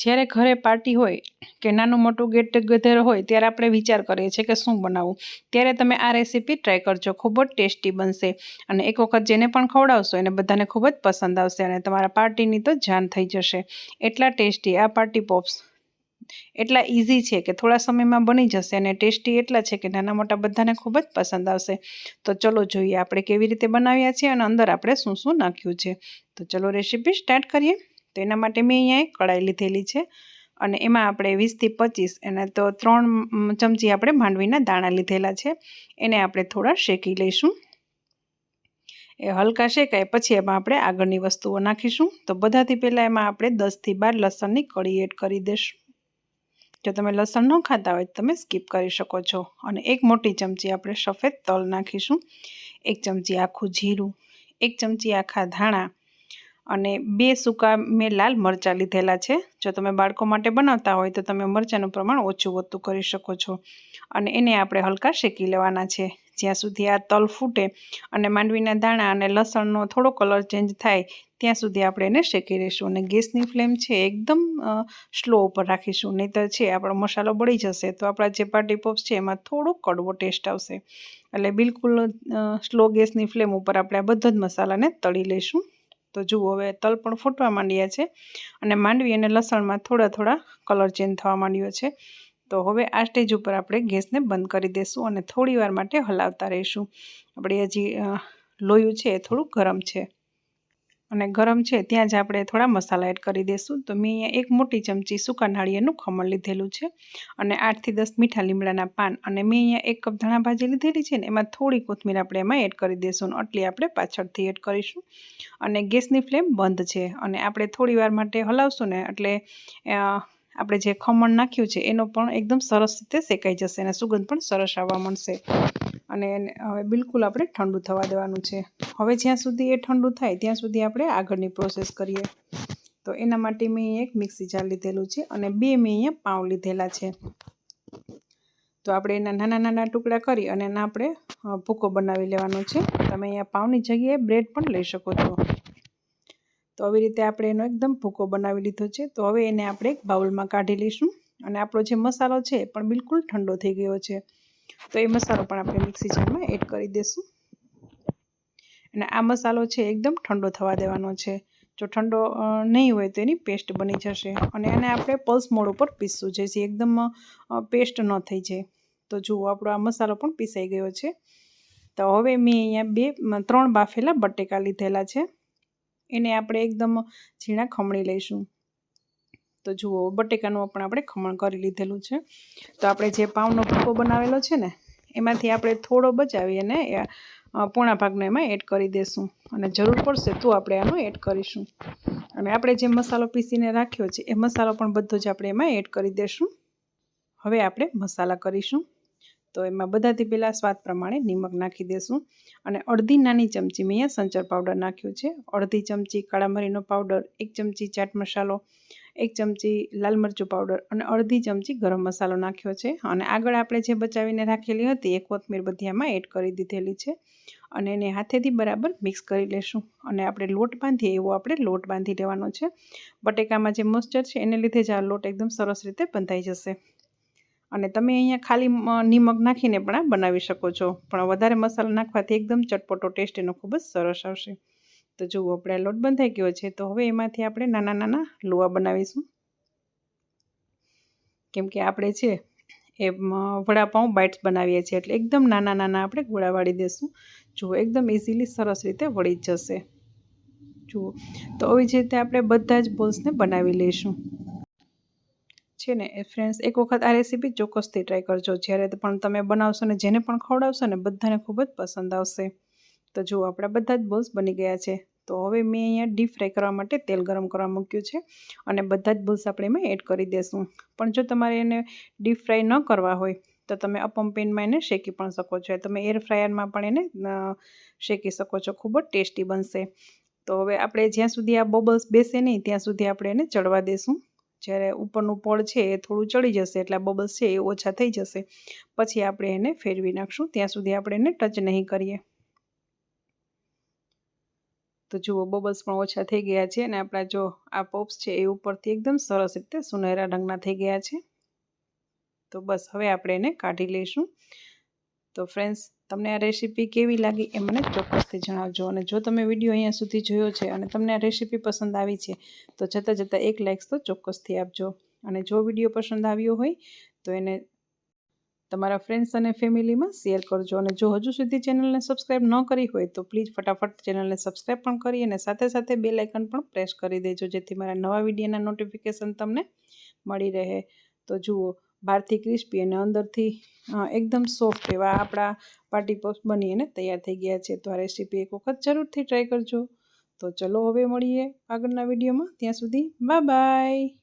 જ્યારે ઘરે પાર્ટી હોય કે નાનું મોટું ગેટ ટુગેધર હોય ત્યારે આપણે વિચાર કરીએ છીએ કે શું બનાવવું ત્યારે તમે આ રેસીપી ટ્રાય કરજો, ખૂબ જ ટેસ્ટી બનશે અને એક વખત જેને પણ ખવડાવશો એને બધાને ખૂબ જ પસંદ આવશે અને તમારા પાર્ટીની તો જાન થઈ જશે. એટલા ટેસ્ટી આ પાર્ટી પોપ્સ. એટલા ઇઝી છે કે થોડા સમયમાં બની જશે અને ટેસ્ટી એટલા છે કે નાના મોટા બધાને ખૂબ જ પસંદ આવશે. તો ચલો જોઈએ આપણે કેવી રીતે બનાવ્યા છીએ અને અંદર આપણે શું શું નાખ્યું છે. તો ચલો રેસીપી સ્ટાર્ટ કરીએ. તો એના માટે મેં અહીંયા એક કઢાઈ લીધેલી છે. અને એમાં આપણે વીસથી પચીસ એને તો ત્રણ ચમચી આપણે માંડવીના દાણા લીધેલા છે. એને આપણે થોડા શેકી લઈશું. એ હલકા શેકાય પછી એમાં આપણે આગળની વસ્તુઓ નાખીશું. તો બધાથી પહેલાં એમાં આપણે દસથી બાર લસણની કળી એડ કરી દઈશું. જો તમે લસણ ન ખાતા હોય તો તમે સ્કીપ કરી શકો છો. અને એક મોટી ચમચી આપણે સફેદ તલ નાખીશું. એક ચમચી આખું જીરું. એક ચમચી આખા ધાણા. અને બે સૂકા મેં લાલ મરચાં લીધેલા છે. જો તમે બાળકો માટે બનાવતા હોય તો તમે મરચાંનું પ્રમાણ ઓછું વધતું કરી શકો છો. અને એને આપણે હલકા શેકી લેવાના છે. જ્યાં સુધી આ તલ ફૂટે અને માંડવીના દાણા અને લસણનો થોડો કલર ચેન્જ થાય, ત્યાં સુધી આપણે એને શેકી લઈશું અને ગેસની ફ્લેમ છે એકદમ સ્લો ઉપર રાખીશું. નહીં તો છે આપણો મસાલો બળી જશે. તો આપણા જે પાર્ટી પોપ્સ છે એમાં થોડો કડવો ટેસ્ટ આવશે. એટલે બિલકુલ સ્લો ગેસની ફ્લેમ ઉપર આપણે આ બધા જ મસાલાને તળી લઈશું. તો જુઓ હવે તલ પણ ફૂટવા માંડ્યા છે અને માંડવી અને લસણમાં થોડા થોડા કલર ચેન્જ થવા માંડ્યો છે. તો હવે આ સ્ટેજ ઉપર આપણે ગેસને બંધ કરી દઈશું અને થોડી વાર માટે હલાવતા રહીશું. આપણે હજી લોયું છે એ થોડું ગરમ છે. અને ગરમ છે ત્યાં જ આપણે થોડા મસાલા એડ કરી દઈશું તો મેં અહીંયા એક મોટી ચમચી સૂકા નાળિયેરનું ખમણ લીધેલું છે અને આઠથી દસ મીઠા લીમડાના પાન અને મેં અહીંયા એક કપ ધાણા ભાજી લીધેલી છે ને એમાં થોડી કોથમીર આપણે એમાં એડ કરી દઈશું આટલી આપણે પાછળથી એડ કરીશું. અને ગેસની ફ્લેમ બંધ છે અને આપણે થોડી વાર માટે હલાવશું ને એટલે આપણે જે ખમણ નાખ્યું છે એનો પણ એકદમ સરસ રીતે શેકાઈ જશે અને સુગંધ પણ સરસ આવવા મળશે અને એને હવે બિલકુલ આપણે ઠંડુ થવા દેવાનું છે. હવે જ્યાં સુધી એ ઠંડુ થાય, ત્યાં સુધી આપણે આગળની પ્રોસેસ કરીએ. તો એના માટે મેં એક મિક્સી જાર લીધેલું છે અને બે મેં અહીંયા પાઉં લીધેલા છે. તો આપણે એના નાના નાના ટુકડા કરી અને એના આપણે ભૂકો બનાવી લેવાનો છે. તમે અહીંયા પાઉંની જગ્યાએ બ્રેડ પણ લઈ શકો છો. તો આવી રીતે આપણે એનો એકદમ ભૂકો બનાવી લીધો છે. તો હવે એને આપણે એક બાઉલમાં કાઢી લઈશું. અને આપણો જે મસાલો છે એ પણ બિલકુલ ઠંડો થઈ ગયો છે. તો એ મસાલો પણ આપણે મિક્સી જારમાં એડ કરી દઈશું અને આ મસાલો છે એકદમ ઠંડો થવા દેવાનો છે. જો ઠંડો નહીં હોય તો એની પેસ્ટ બની જશે. અને એને આપણે પલ્સ મોડ ઉપર પીસવું જેથી એકદમ પેસ્ટ ન થઈ જાય. તો જુઓ, આપણો આ મસાલો પણ પીસાઈ ગયો છે. તો હવે મેં અહીંયા બે ત્રણ બાફેલા બટેકા લીધેલા છે. એને આપણે એકદમ ઝીણા ખમણી લઈશું. તો જુઓ, બટેકાનું પણ આપણે ખમણ કરી લીધેલું છે. તો આપણે જે પાઉનો ભૂકો બનાવેલો છે ને, એમાંથી આપણે થોડો બચાવી અને પોણા ભાગને એમાં એડ કરી દઈશું અને જરૂર પડશે તો આપણે આનું એડ કરીશું. અને આપણે જે મસાલો પીસીને રાખ્યો છે, એ મસાલો પણ બધો જ આપણે એમાં એડ કરી દઈશું હવે આપણે મસાલા કરીશું. તો એમાં બધાથી પહેલાં સ્વાદ પ્રમાણે નિમક નાખી દેશું. અને અડધી નાની ચમચી મેં અહીંયા સંચર પાવડર નાખ્યું છે. અડધી ચમચી કાળા મરીનો પાવડર, એક ચમચી ચાટ મસાલો એક ચમચી લાલ મરચું પાવડર અને અડધી ચમચી ગરમ મસાલો નાખ્યો છે. અને આગળ આપણે જે બચાવીને રાખેલી હતી એ કોથમીર બધિયામાં એડ કરી દીધેલી છે. અને એને હાથેથી બરાબર મિક્સ કરી લેશું. અને આપણે લોટ બાંધીએ એવો આપણે લોટ બાંધી લેવાનો છે. બટેકામાં જે મોઇસ્ચર છે એને લીધે જ આ લોટ એકદમ સરસ રીતે બંધાઈ જશે. અને તમે અહીંયા ખાલી નિમક નાખીને પણ આ બનાવી શકો છો. પણ વધારે મસાલો નાખવાથી એકદમ ચટપટો ટેસ્ટ એનો ખૂબ જ સરસ આવશે. તો જુઓ, આપણે લોટ બંધાઈ ગયો છે. તો હવે એમાંથી આપણે નાના નાના લોવા બનાવીશું. કેમ કે આપણે છે એ વડાપાઉં બાઇટ્સ બનાવીએ છીએ. એટલે એકદમ નાના નાના આપણે ગોળા વાળી દઈશું જુઓ, એકદમ ઇઝીલી સરસ રીતે વળી જશે. જુઓ. તો આવી જ રીતે આપણે બધા જ બોલ્સને બનાવી લઈશું. છે ને, એ ફ્રેન્ડ્સ એક વખત આ રેસીપી ચોક્કસથી ટ્રાય કરજો. જ્યારે પણ તમે બનાવશો ને જેને પણ ખવડાવશો ને, બધાને ખૂબ જ પસંદ આવશે. તો જુઓ, આપણા બધા જ બોલ્સ બની ગયા છે. તો હવે મેં અહીંયા ડીપ ફ્રાય કરવા માટે તેલ ગરમ કરવા મૂક્યું છે અને બધા જ બુલ્સ આપણે એમાં એડ કરી દઈશું પણ જો તમારે એને ડીપ ફ્રાય ન કરવા હોય, તો તમે અપમ પેનમાં એને શેકી પણ શકો છો. તમે એર ફ્રાયરમાં પણ એને શેકી શકો છો. ખૂબ જ ટેસ્ટી બનશે. તો હવે આપણે જ્યાં સુધી આ બબલ્સ બેસે નહીં, ત્યાં સુધી આપણે એને ચડવા દઈશું જ્યારે ઉપરનું પળ છે એ થોડું ચડી જશે, એટલે બબલ્સ છે એ ઓછા થઈ જશે. પછી આપણે એને ફેરવી નાખશું. ત્યાં સુધી આપણે એને ટચ નહીં કરીએ. તો જુઓ, બબલ્સ પણ ઓછા થઈ ગયા છે અને આપણા જો આ પોપ્સ છે એ ઉપરથી એકદમ સરસ રીતે સુનહેરા રંગના થઈ ગયા છે. તો બસ, હવે આપણે એને કાઢી લઈશું. તો ફ્રેન્ડ્સ, તમને આ રેસીપી કેવી લાગી એ મને ચોક્કસથી જણાવજો અને જો તમે વીડિયો અહીંયા સુધી જોયો છે અને તમને આ રેસીપી પસંદ આવી છે, તો જતાં જતાં એક લાઇક્સ તો ચોક્કસથી આપજો. અને જો વીડિયો પસંદ આવ્યો હોય, તો એને તમારા ફ્રેન્ડ્સ અને ફેમિલીમાં શેર કરજો. અને જો હજુ સુધી ચેનલને સબસ્ક્રાઈબ ન કરી હોય તો પ્લીઝ ફટાફટ ચેનલને સબસ્ક્રાઈબ પણ કરી અને સાથે સાથે બે લાઇકન પણ પ્રેસ કરી દેજો, જેથી મારા નવા વિડીયોના નોટિફિકેશન તમને મળી રહે. તો જુઓ બહારથી ક્રિસ્પી અને અંદરથી એકદમ સોફ્ટ એવા આપણા પાર્ટી પોપ્સ બની અને તૈયાર થઈ ગયા છે. તો આ રેસીપી એક વખત જરૂરથી ટ્રાય કરજો. તો ચલો હવે મળીએ આગળના વિડીયોમાં ત્યાં સુધી બાય બાય